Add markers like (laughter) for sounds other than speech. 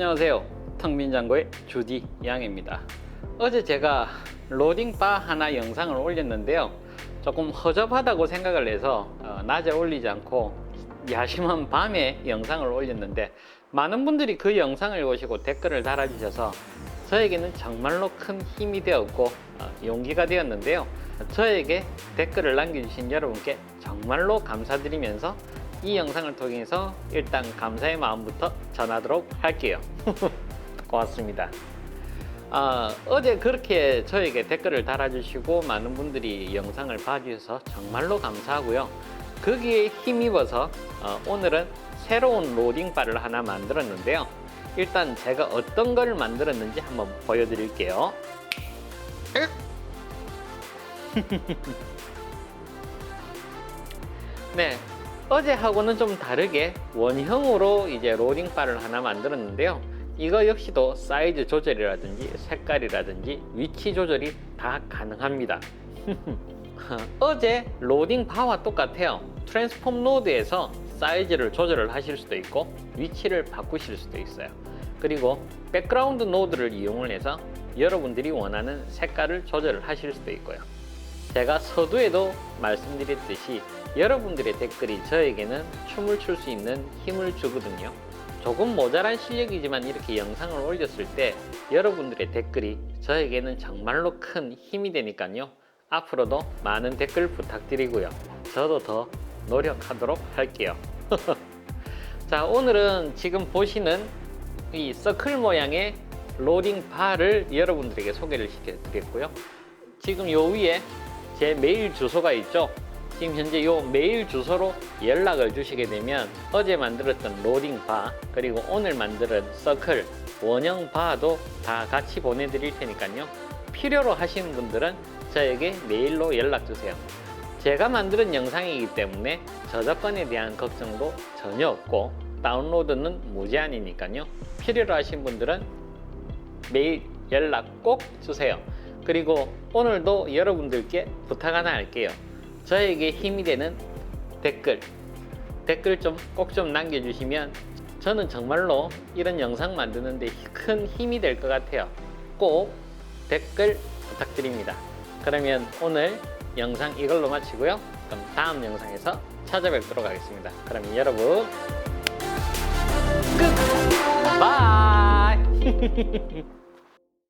안녕하세요. 텅민장고의 주디 양입니다. 어제 제가 로딩바 하나 영상을 올렸는데요. 조금 허접하다고 생각을 해서 어, 낮에 올리지 않고 야심한 밤에 영상을 올렸는데 많은 분들이 그 영상을 보시고 댓글을 달아주셔서 저에게는 정말로 큰 힘이 되었고 어, 용기가 되었는데요. 저에게 댓글을 남겨주신 여러분께 정말로 감사드리면서 이 영상을 통해서 일단 감사의 마음부터 전하도록 할게요. (laughs) 고맙습니다. 아, 어제 그렇게 저에게 댓글을 달아주시고 많은 분들이 영상을 봐주셔서 정말로 감사하고요. 거기에 힘입어서 어, 오늘은 새로운 로딩바를 하나 만들었는데요. 일단 제가 어떤 걸 만들었는지 한번 보여드릴게요. (laughs) 네, 어제하고는 좀 다르게 원형으로 이제 로딩바를 하나 만들었는데요. 이거 역시도 사이즈 조절이라든지 색깔이라든지 위치 조절이 다 가능합니다. (laughs) 어제 로딩 바와 똑같아요. 트랜스폼 노드에서 사이즈를 조절을 하실 수도 있고 위치를 바꾸실 수도 있어요. 그리고 백그라운드 노드를 이용을 해서 여러분들이 원하는 색깔을 조절을 하실 수도 있고요. 제가 서두에도 말씀드렸듯이 여러분들의 댓글이 저에게는 춤을 출 수 있는 힘을 주거든요. 조금 모자란 실력이지만 이렇게 영상을 올렸을 때 여러분들의 댓글이 저에게는 정말로 큰 힘이 되니까요. 앞으로도 많은 댓글 부탁드리고요. 저도 더 노력하도록 할게요. (laughs) 자, 오늘은 지금 보시는 이 서클 모양의 로딩 바를 여러분들에게 소개를 시켜드렸고요. 지금 요 위에 제 메일 주소가 있죠. 지금 현재 요 메일 주소로 연락을 주시게 되면 어제 만들었던 로딩 바 그리고 오늘 만든 서클 원형 바도 다 같이 보내드릴 테니까요. 필요로 하시는 분들은 저에게 메일로 연락 주세요. 제가 만드는 영상이기 때문에 저작권에 대한 걱정도 전혀 없고 다운로드는 무제한이니까요. 필요로 하신 분들은 메일 연락 꼭 주세요. 그리고 오늘도 여러분들께 부탁 하나 할게요. 저에게 힘이 되는 댓글, 댓글 좀꼭좀 남겨주시면 저는 정말로 이런 영상 만드는데 큰 힘이 될 것 같아요. 꼭 댓글 부탁드립니다. 그러면 오늘 영상 이걸로 마치고요. 그럼 다음 영상에서 찾아뵙도록 하겠습니다. 그럼 여러분 끝! 바이! (laughs)